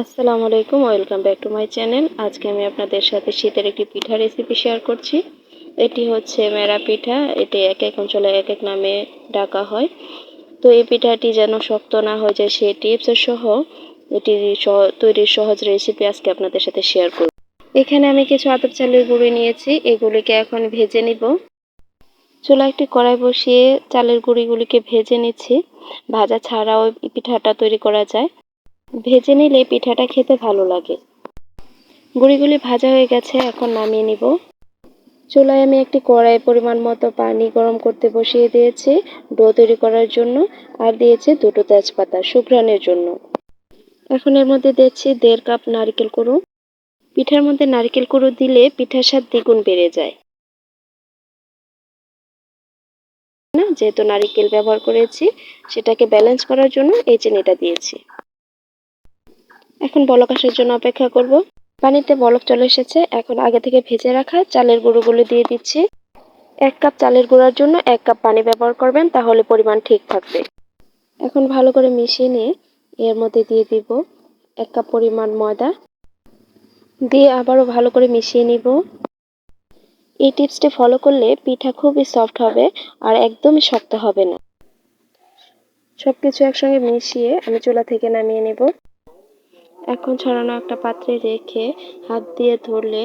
আসসালামু আলাইকুম, welcome back to my channel. আজকে আমি আপনাদের সাথে শীতের একটি পিঠা রেসিপি শেয়ার করছি। এটি হচ্ছে মেরা পিঠা, এটি এক এক অঞ্চলে এক এক নামে ডাকা হয়। তো এই পিঠাটি যেন শক্ত না হয়ে যায়, সেই টিপস সহ এটির তৈরির সহজ রেসিপি আজকে আপনাদের সাথে শেয়ার করব। এখানে আমি কিছু আতপ চালের গুঁড়ি নিয়েছি, এগুলিকে এখন ভেজে নিব। চুলা একটি কড়াই বসিয়ে চালের গুঁড়িগুলিকে ভেজে নিচ্ছি। ভাজা ছাড়াও পিঠাটা তৈরি করা যায়। ভেজে নিলে পিঠাটা খেতে ভালো লাগে। গুঁড়িগুলি ভাজা হয়ে গেছে, এখন নামিয়ে নিব। চুলায় আমি একটি কড়াই পরিমাণ মতো পানি গরম করতে বসিয়ে দিয়েছি, ডো তৈরি করার জন্য, আর দিয়েছি দুটো তেজপাতা শুক্রানের জন্য। এখন এর মধ্যে দিচ্ছি দেড় কাপ নারকেল কুড়ো। পিঠার মধ্যে নারকেল কুড়ো দিলে পিঠার স্বাদ দ্বিগুণ বেড়ে যায়। না, যেহেতু নারিকেল ব্যবহার করেছি, সেটাকে ব্যালেন্স করার জন্য এই চিনিটা দিয়েছি। এখন বলক আসার জন্য অপেক্ষা করব। পানিতে বলক চলে এসেছে। এখন আগে থেকে ভেজে রাখা চালের গুঁড়োগুলো দিয়ে দিচ্ছি। এক কাপ চালের গুঁড়ার জন্য এক কাপ পানি ব্যবহার করবেন, তাহলে পরিমাণ ঠিক থাকবে। এখন ভালো করে মিশিয়ে নিয়ে এর মধ্যে দিয়ে দিব এক কাপ পরিমাণ ময়দা। দিয়ে আবারও ভালো করে মিশিয়ে নিব। এই টিপসটি ফলো করলে পিঠা খুবই সফট হবে আর একদমই শক্ত হবে না। সব কিছু একসঙ্গে মিশিয়ে আমি চুলা থেকে নামিয়ে নেব। এখন ছড়ানো একটা পাত্রে রেখে হাত দিয়ে ধরলে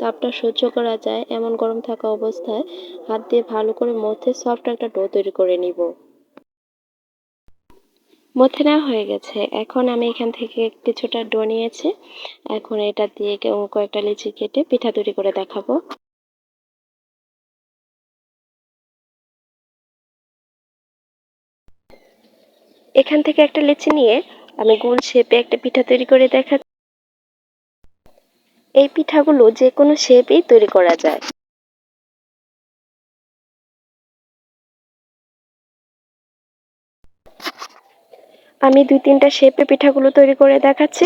তাপটা সহ্য করা যায় এমন গরম থাকা অবস্থায় হাত দিয়ে ভালো করে মধ্যে সফট একটা ডো তৈরি করে নিব। মধ্যে নেওয়া হয়ে গেছে। এখন আমি এখান থেকে কিছুটা ডো নিয়েছি। এখন এটা দিয়ে কয়েকটা লিচি কেটে পিঠা তৈরি করে দেখাবো। এখান থেকে একটা লিচি নিয়ে আমি গোল শেপে একটা পিঠা তৈরি করে দেখা এই পিঠাগুলো যে কোনো শেপেই তৈরি করা যায়। আমি দুই তিনটা শেপে পিঠাগুলো তৈরি করে দেখাচ্ছি।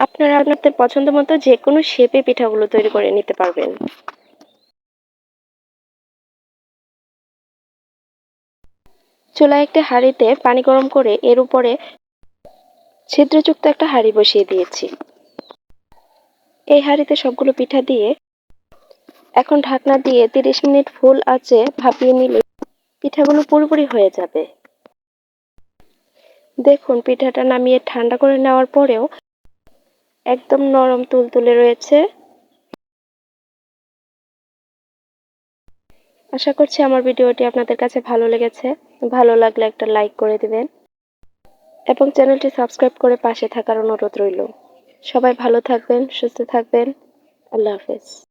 আপনারা আপনাদের পছন্দ মতো যে কোনো শেপে পিঠাগুলো তৈরি করে নিতে পারবেন। চুলায় একটা হাঁড়িতে পানি গরম করে এর উপরে ছিদ্রযুক্ত একটা হাঁড়ি বসিয়ে দিয়েছি। এই হাঁড়িতে সবগুলো পিঠা দিয়ে এখন ঢাকনা দিয়ে তিরিশ মিনিট ফুল আছে ভাপিয়ে নিলে পিঠাগুলো পুরোপুরি হয়ে যাবে। দেখুন, পিঠাটা নামিয়ে ঠান্ডা করে নেওয়ার পরেও একদম নরম তুলতুলে রয়েছে। আশা করছি আমার ভিডিওটি আপনাদের কাছে ভালো লেগেছে। ভালো লাগলে একটা লাইক করে দিবেন। এবং চ্যানেলটি সাবস্ক্রাইব করে পাশে থাকার অনুরোধ রইল। সবাই ভালো থাকবেন, সুস্থ থাকবেন। আল্লাহ হাফেজ।